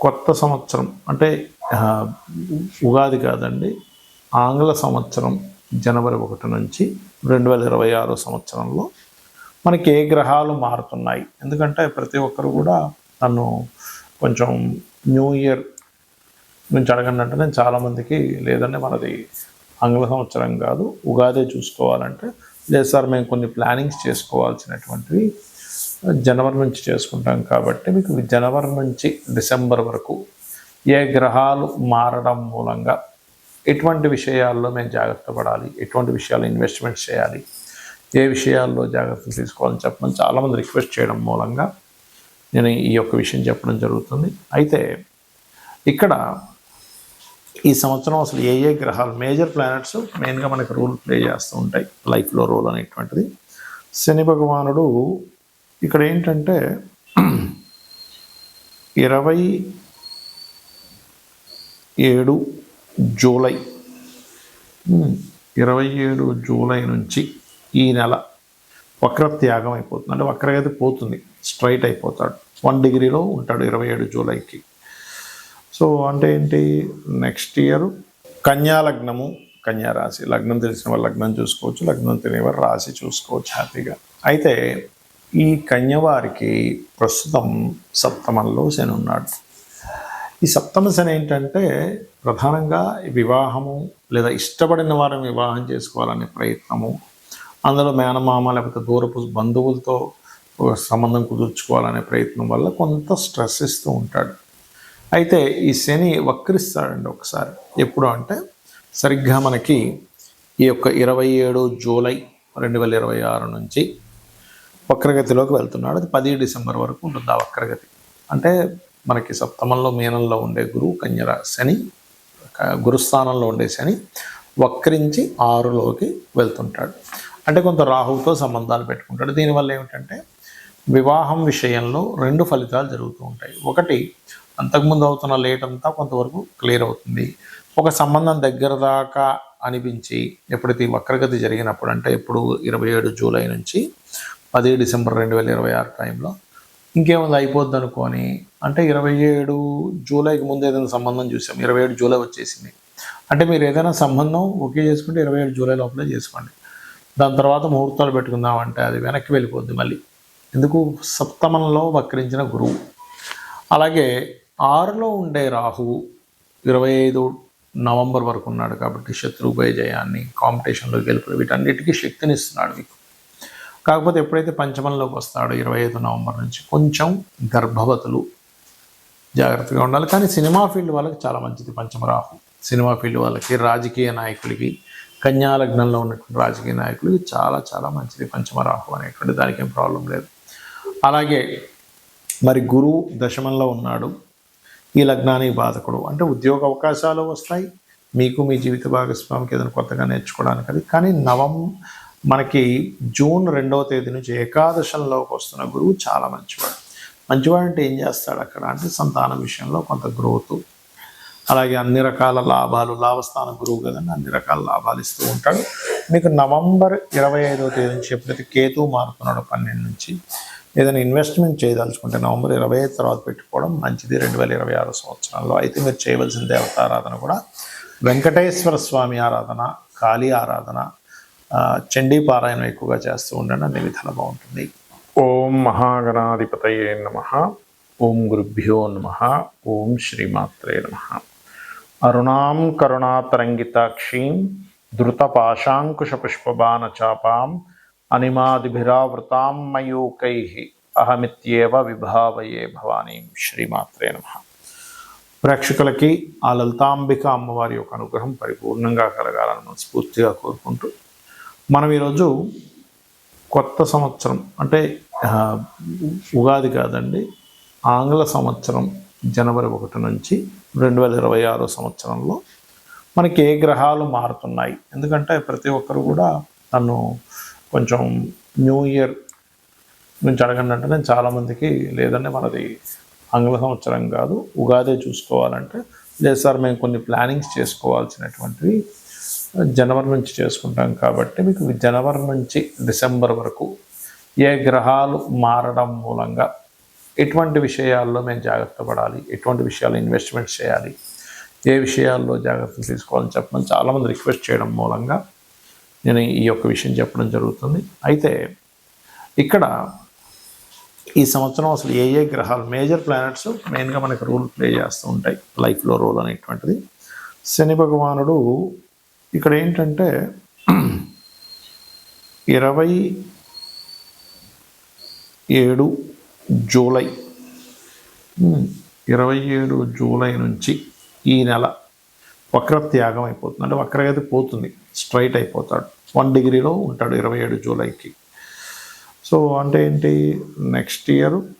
కొత్త సంవత్సరం అంటే ఉగాది కాదండి ఆంగ్ల సంవత్సరం జనవరి ఒకటి నుంచి రెండు వేల ఇరవై ఆరో సంవత్సరంలో మనకి ఏ గ్రహాలు మారుతున్నాయి. ఎందుకంటే ప్రతి ఒక్కరు కూడా నన్ను కొంచెం న్యూ ఇయర్ నుంచి అడగండి అంటే నేను చాలామందికి లేదండి మనది ఆంగ్ల సంవత్సరం కాదు ఉగాదే చూసుకోవాలంటే లేదు సార్ మేము కొన్ని ప్లానింగ్స్ చేసుకోవాల్సినటువంటివి జనవరి నుంచి చేసుకుంటాం కాబట్టి మీకు జనవరి నుంచి డిసెంబర్ వరకు ఏ గ్రహాలు మారడం మూలంగా ఎటువంటి విషయాల్లో మేము జాగ్రత్త పడాలి ఎటువంటి విషయాలు ఇన్వెస్ట్మెంట్ చేయాలి ఏ విషయాల్లో జాగ్రత్తలు తీసుకోవాలని చెప్పమని చాలామంది రిక్వెస్ట్ చేయడం మూలంగా నేను ఈ యొక్క విషయం చెప్పడం జరుగుతుంది. అయితే ఇక్కడ ఈ సంవత్సరం అసలు ఏ ఏ గ్రహాలు మేజర్ ప్లానెట్స్ మెయిన్గా మనకు రోల్ ప్లే చేస్తూ ఉంటాయి లైఫ్లో రోల్ అనేటువంటిది. శని భగవానుడు ఇక్కడ ఏంటంటే ఇరవై ఏడు జూలై. ఇరవై ఏడు జూలై నుంచి ఈ నెల వక్ర త్యాగం అయిపోతుంది. అంటే వక్రగతి పోతుంది. స్ట్రైట్ అయిపోతాడు. వన్ డిగ్రీలో ఉంటాడు ఇరవై ఏడు జూలైకి. సో అంటే ఏంటి? నెక్స్ట్ ఇయర్ కన్యా లగ్నము కన్యా రాశి. లగ్నం తెలిసిన వాళ్ళు లగ్నం చూసుకోవచ్చు. లగ్నం తెలియవారు రాశి చూసుకోవచ్చు హ్యాపీగా. అయితే ఈ కన్యవారికి ప్రస్తుతం సప్తమంలో శని ఉన్నాడు. ఈ సప్తమ శని ఏంటంటే ప్రధానంగా వివాహము లేదా ఇష్టపడిన వారిని వివాహం చేసుకోవాలనే ప్రయత్నము. అందులో మేనమామ లేకపోతే దూరపు బంధువులతో సంబంధం కుదుర్చుకోవాలనే ప్రయత్నం వల్ల కొంత స్ట్రెస్ ఇస్తూ ఉంటాడు. అయితే ఈ శని వక్రిస్తాడండి ఒకసారి. ఎప్పుడు అంటే సరిగ్గా మనకి ఈ యొక్క ఇరవై ఏడు జూలై రెండు వేల ఇరవై ఆరు నుంచి వక్రగతిలోకి వెళ్తున్నాడు. అది పది డిసెంబర్ వరకు ఉంటుంది ఆ వక్రగతి. అంటే మనకి సప్తమంలో మీనంలో ఉండే గురువు కన్యర శని గురుస్థానంలో ఉండే శని వక్రించి ఆరులోకి వెళ్తుంటాడు. అంటే కొంత రాహువుతో సంబంధాలు పెట్టుకుంటాడు. దీనివల్ల ఏమిటంటే వివాహం విషయంలో రెండు ఫలితాలు జరుగుతూ ఉంటాయి. ఒకటి అంతకుముందు అవుతున్న లేట్ అంతా కొంతవరకు క్లియర్ అవుతుంది. ఒక సంబంధం దగ్గర దాకా అనిపించి ఎప్పుడైతే వక్రగతి జరిగినప్పుడు అంటే ఎప్పుడు ఇరవై ఏడు జూలై నుంచి పది డిసెంబర్ రెండు వేల ఇరవై ఆరు టైంలో ఇంకేముంది? అయిపోద్ది అనుకోని. అంటే ఇరవై ఏడు జూలైకి ముందు ఏదైనా సంబంధం చూసాం. ఇరవై ఏడు జూలై వచ్చేసింది. అంటే మీరు ఏదైనా సంబంధం ఓకే చేసుకుంటే ఇరవై ఏడు జూలై లోపలే చేసుకోండి. దాని తర్వాత ముహూర్తాలు పెట్టుకుందామంటే అది వెనక్కి వెళ్ళిపోద్ది మళ్ళీ. ఎందుకు? సప్తమంలో వక్రించిన గురువు. అలాగే ఆరులో ఉండే రాహువు ఇరవై ఐదు నవంబర్ వరకు ఉన్నాడు కాబట్టి శత్రుభయ జయాన్ని కాంపిటీషన్లో గెలుపు వీటన్నిటికీ శక్తిని ఇస్తున్నాడు మీకు. కాకపోతే ఎప్పుడైతే పంచమంలోకి వస్తాడో ఇరవై ఐదు నవంబర్ నుంచి కొంచెం గర్భవతులు జాగ్రత్తగా ఉండాలి. కానీ సినిమా ఫీల్డ్ వాళ్ళకి చాలా మంచిది పంచమరాహు. సినిమా ఫీల్డ్ వాళ్ళకి రాజకీయ నాయకులకి కన్యా లగ్నంలో ఉన్నటువంటి రాజకీయ నాయకులకి చాలా చాలా మంచిది పంచమరాహు అనేటువంటి. దానికి ఏం ప్రాబ్లం లేదు. అలాగే మరి గురువు దశమంలో ఉన్నాడు. ఈ లగ్నానికి బాధకుడు. అంటే ఉద్యోగ అవకాశాలు వస్తాయి. మీకు మీ జీవిత భాగస్వామికి ఏదైనా కొత్తగా నేర్చుకోవడానికి అది. కానీ నవం మనకి జూన్ రెండవ తేదీ నుంచి ఏకాదశంలోకి వస్తున్న గురువు చాలా మంచివాడు. మంచివాడు అంటే ఏం చేస్తాడు అక్కడ అంటే సంతానం విషయంలో కొంత గ్రోత్ అలాగే అన్ని రకాల లాభాలు లాభస్థాన గురువు కదండి అన్ని రకాల లాభాలు ఇస్తూ ఉంటాడు. మీకు నవంబర్ ఇరవై ఐదవ తేదీ నుంచి ఎప్పుడైతే కేతు మారుతున్నాడో పన్నెండు నుంచి ఏదైనా ఇన్వెస్ట్మెంట్ చేయదలుచుకుంటే నవంబర్ ఇరవై ఐదు తర్వాత పెట్టుకోవడం మంచిది. రెండు వేల ఇరవై ఆరు సంవత్సరంలో అయితే మీరు చేయవలసిన దేవతారాధన కూడా వెంకటేశ్వర స్వామి ఆరాధన కాళీ ఆరాధన చండీ పారాయణం ఎక్కువగా చేస్తూ ఉండండి అన్ని విధాలు బాగుంటుంది. ఓం మహాగణాధిపతయే నమ. ఓం గురుభ్యో నమ. ఓం శ్రీమాత్రే నమ. అరుణాం కరుణాతరంగితాక్షీం ధృతపాశాంకుశపుష్పబాణచాపాం అనిమాదిభిరావృతాం మయూకై అహమిత్యేవ విభావయే భవానీం శ్రీమాత్రే నమ. ప్రేక్షకులకి ఆ లలితాంబిక అమ్మవారి యొక్క అనుగ్రహం పరిపూర్ణంగా కలగాలని మనస్ఫూర్తిగా కోరుకుంటూ మనం ఈరోజు కొత్త సంవత్సరం అంటే ఉగాది కాదండి ఆంగ్ల సంవత్సరం జనవరి ఒకటి నుంచి రెండు వేల ఇరవై ఆరో సంవత్సరంలో మనకి ఏ గ్రహాలు మారుతున్నాయి. ఎందుకంటే ప్రతి ఒక్కరు కూడా నన్ను కొంచెం న్యూ ఇయర్ నుంచి అడగండి అంటే నేను చాలామందికి లేదంటే మనది ఆంగ్ల సంవత్సరం కాదు ఉగాదే చూసుకోవాలంటే లేదు సార్ మేము కొన్ని ప్లానింగ్స్ చేసుకోవాల్సినటువంటివి జనవరి నుంచి చేసుకుంటాం కాబట్టి మీకు జనవరి నుంచి డిసెంబర్ వరకు ఏ గ్రహాలు మారడం మూలంగా ఎటువంటి విషయాల్లో మేము జాగ్రత్త పడాలి ఎటువంటి విషయాలు ఇన్వెస్ట్మెంట్ చేయాలి ఏ విషయాల్లో జాగ్రత్తలు తీసుకోవాలని చెప్పడం చాలామంది రిక్వెస్ట్ చేయడం మూలంగా నేను ఈ యొక్క విషయం చెప్పడం జరుగుతుంది. అయితే ఇక్కడ ఈ సంవత్సరం అసలు ఏ ఏ గ్రహాలు మేజర్ ప్లానెట్స్ మెయిన్గా మనకు రోల్ ప్లే చేస్తూ ఉంటాయి. లైఫ్లో రోల్ అనేటువంటిది. శని భగవానుడు ఇక్కడ ఏంటంటే ఇరవై ఏడు జూలై ఇరవై ఏడు జూలై నుంచి ఈ నెల వక్రత్యాగం అయిపోతుంది. అంటే వక్రగతి పోతుంది స్ట్రైట్ అయిపోతాడు. వన్ డిగ్రీలో ఉంటాడు ఇరవై ఏడు జూలైకి. సో అంటే ఏంటి? Next year